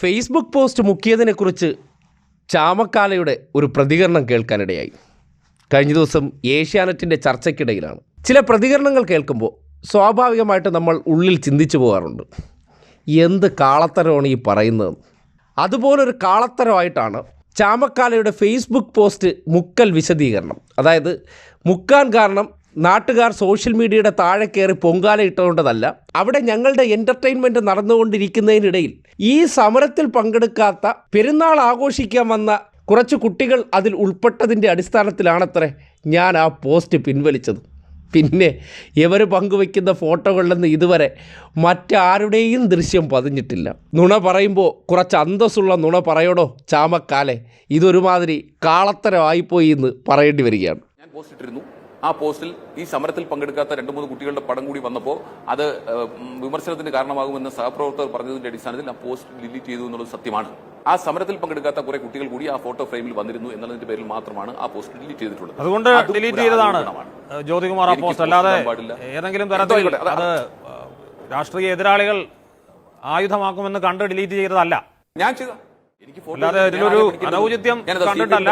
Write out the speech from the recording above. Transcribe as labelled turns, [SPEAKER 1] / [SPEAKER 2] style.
[SPEAKER 1] Facebook post മുക്കിയതിനെക്കുറിച്ച് ചാമക്കാലയുടെ ഒരു പ്രതികരണം കേൾക്കാനിടയായി. കഴിഞ്ഞ ദിവസം ഏഷ്യാനെറ്റിന്റെ ചർച്ചയ്ക്കിടയിലാണ്. ചില പ്രതികരണങ്ങൾ കേൾക്കുമ്പോൾ സ്വാഭാവികമായിട്ട് നമ്മൾ ഉള്ളിൽ ചിന്തിച്ചു പോകാറുണ്ട്. എന്ത് കാളത്തരമാണ് ഈ പറയുന്നത്? അതുപോലൊരു കാളത്തരമായിട്ടാണ് ചാമക്കാലയുടെ ഫേസ്ബുക്ക് പോസ്റ്റ് മുക്കൽ വിശദീകരണം. അതായത് മുക്കാൻ കാരണം നാട്ടുകാർ സോഷ്യൽ മീഡിയയുടെ താഴെ കയറി പൊങ്കാല ഇട്ടുകൊണ്ടതല്ല അവിടെ ഞങ്ങളുടെ എന്റർടൈൻമെന്റ് നടന്നുകൊണ്ടിരിക്കുന്നതിനിടയിൽ ഈ സമരത്തിൽ പങ്കെടുക്കാത്ത പെരുന്നാൾ ആഘോഷിക്കാൻ വന്ന കുറച്ച് കുട്ടികൾ അതിൽ ഉൾപ്പെട്ടതിന്റെ അടിസ്ഥാനത്തിലാണത്രേ ഞാൻ ആ പോസ്റ്റ് പിൻവലിച്ചത്. പിന്നെ ഇവർ പങ്കുവയ്ക്കുന്ന ഫോട്ടോകളിലൊന്ന് ഇതുവരെ മറ്റാരുടെയും ദൃശ്യം പതിഞ്ഞിട്ടില്ല. നുണ പറയുമ്പോൾ കുറച്ച് അന്തസ്സുള്ള നുണ പറയണോ ചാമക്കാലെ ഇതൊരുമാതിരി കാളത്തരമായിപ്പോയി എന്ന് പറയേണ്ടി വരികയാണ്.
[SPEAKER 2] ഞാൻ പോസ്റ്റ് ഇട്ടിരുന്നു. ആ പോസ്റ്റിൽ ഈ സമരത്തിൽ പങ്കെടുക്കാത്ത രണ്ട് മൂന്ന് കുട്ടികളുടെ പടം കൂടി വന്നപ്പോൾ അത് വിമർശനത്തിന് കാരണമാകുമെന്ന് സഹപ്രവർത്തകർ പറഞ്ഞതിന്റെ അടിസ്ഥാനത്തിൽ ആ പോസ്റ്റ് ഡിലീറ്റ് ചെയ്തു എന്നുള്ളത് സത്യമാണ്. ആ സമരത്തിൽ പങ്കെടുക്കാത്ത കുറെ കുട്ടികൾ കൂടി ആ ഫോട്ടോ ഫ്രെയിമിൽ വന്നിരുന്നു എന്നതിന്റെ പേരിൽ മാത്രമാണ് ആ പോസ്റ്റ് ഡിലീറ്റ് ചെയ്തിട്ടുള്ളത്.
[SPEAKER 3] അതുകൊണ്ട് ഡിലീറ്റ് ചെയ്തതാണ് ജ്യോതികുമാർ ആ പോസ്റ്റ്. അല്ലാതെ. ഏതെങ്കിലും തരത്തിൽ
[SPEAKER 2] അത്
[SPEAKER 3] രാഷ്ട്രീയ എതിരാളികൾ ആയുധമാക്കുമെന്ന് കണ്ട് ഡിലീറ്റ് ചെയ്തതല്ല.
[SPEAKER 2] ഞാൻ ചെയ്ത എനിക്ക്
[SPEAKER 3] അനൗചിത്യം കണ്ടിട്ടല്ല.